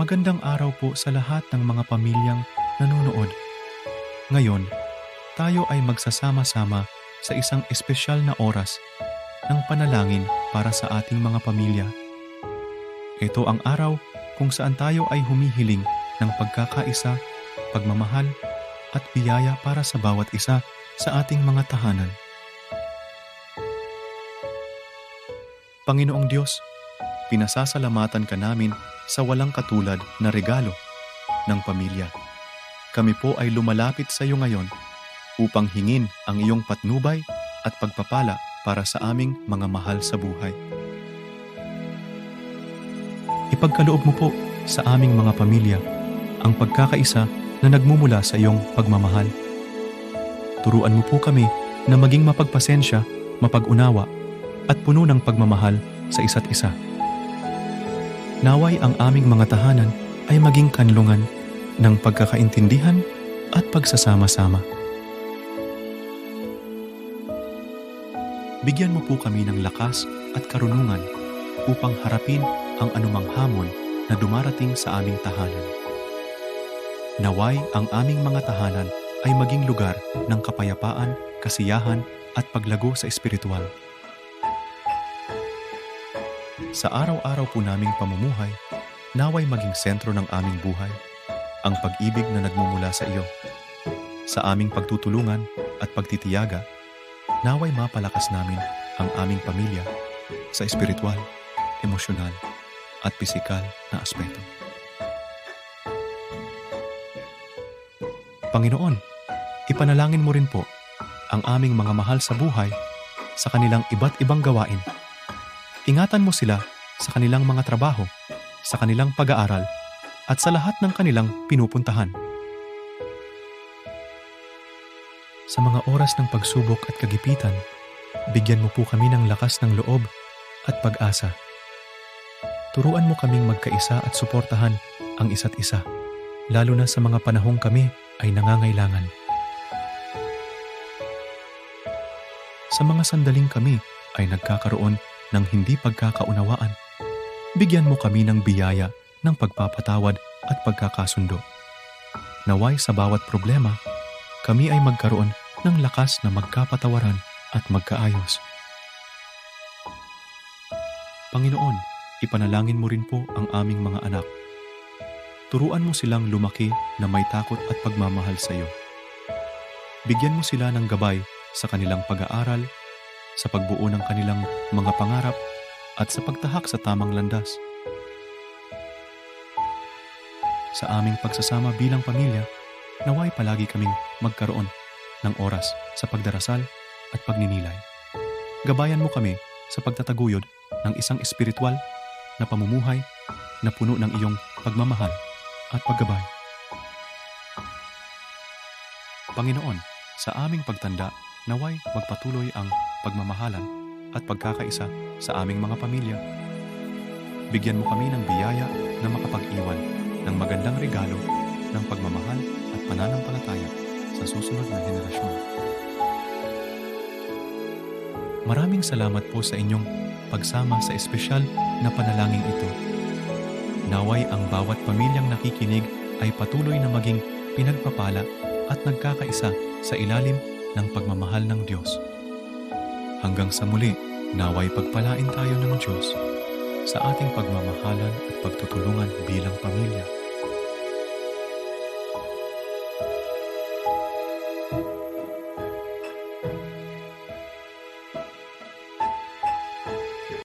Magandang araw po sa lahat ng mga pamilyang nanonood. Ngayon, tayo ay magsasama-sama sa isang espesyal na oras ng panalangin para sa ating mga pamilya. Ito ang araw kung saan tayo ay humihiling ng pagkakaisa, pagmamahal at biyaya para sa bawat isa sa ating mga tahanan. Panginoong Diyos, pinasasalamatan ka namin sa walang katulad na regalo ng pamilya. Kami po ay lumalapit sa iyo ngayon upang hingin ang iyong patnubay at pagpapala para sa aming mga mahal sa buhay. Ipagkaloob mo po sa aming mga pamilya ang pagkakaisa na nagmumula sa iyong pagmamahal. Turuan mo po kami na maging mapagpasensya, mapag-unawa, at puno ng pagmamahal sa isa't isa. Naway ang aming mga tahanan ay maging kanlungan ng pagkakaintindihan at pagsasama-sama. Bigyan mo po kami ng lakas at karunungan upang harapin ang anumang hamon na dumarating sa aming tahanan. Naway ang aming mga tahanan ay maging lugar ng kapayapaan, kasiyahan at paglago sa espiritual. Sa araw-araw po naming pamumuhay, naway maging sentro ng aming buhay ang pag-ibig na nagmumula sa iyo. Sa aming pagtutulungan at pagtitiyaga, naway mapalakas namin ang aming pamilya sa espiritual, emosyonal at pisikal na aspeto. Panginoon, ipanalangin mo rin po ang aming mga mahal sa buhay sa kanilang iba't ibang gawain. Ingatan mo sila sa kanilang mga trabaho, sa kanilang pag-aaral, at sa lahat ng kanilang pinupuntahan. Sa mga oras ng pagsubok at kagipitan, bigyan mo po kami ng lakas ng loob at pag-asa. Turuan mo kaming magkaisa at suportahan ang isa't isa, lalo na sa mga panahong kami ay nangangailangan. Sa mga sandaling kami ay nagkakaroon ng hindi pagkakaunawaan, bigyan mo kami ng biyaya ng pagpapatawad at pagkakasundo. Naway sa bawat problema, kami ay magkaroon ng lakas na magkapatawaran at magkaayos. Panginoon, ipanalangin mo rin po ang aming mga anak. Turuan mo silang lumaki na may takot at pagmamahal sa iyo. Bigyan mo sila ng gabay sa kanilang pag-aaral, sa pagbuo ng kanilang mga pangarap, at sa pagtahak sa tamang landas. Sa aming pagsasama bilang pamilya, naway palagi kaming magkaroon ng oras sa pagdarasal at pagninilay. Gabayan mo kami sa pagtataguyod ng isang espiritual na pamumuhay na puno ng iyong pagmamahal at paggabay. Panginoon, sa aming pagtanda, naway magpatuloy ang pagmamahalan at pagkakaisa sa aming mga pamilya. Bigyan mo kami ng biyaya na makapag-iwan ng magandang regalo ng pagmamahal at pananampalataya sa susunod na henerasyon. Maraming salamat po sa inyong pagsama sa espesyal na panalangin ito. Naway ang bawat pamilyang nakikinig ay patuloy na maging pinagpapala at nagkakaisa sa ilalim ng pagmamahal ng Diyos. Hanggang sa muli, naway pagpalain tayo ng Diyos sa ating pagmamahalan at pagtutulungan bilang pamilya.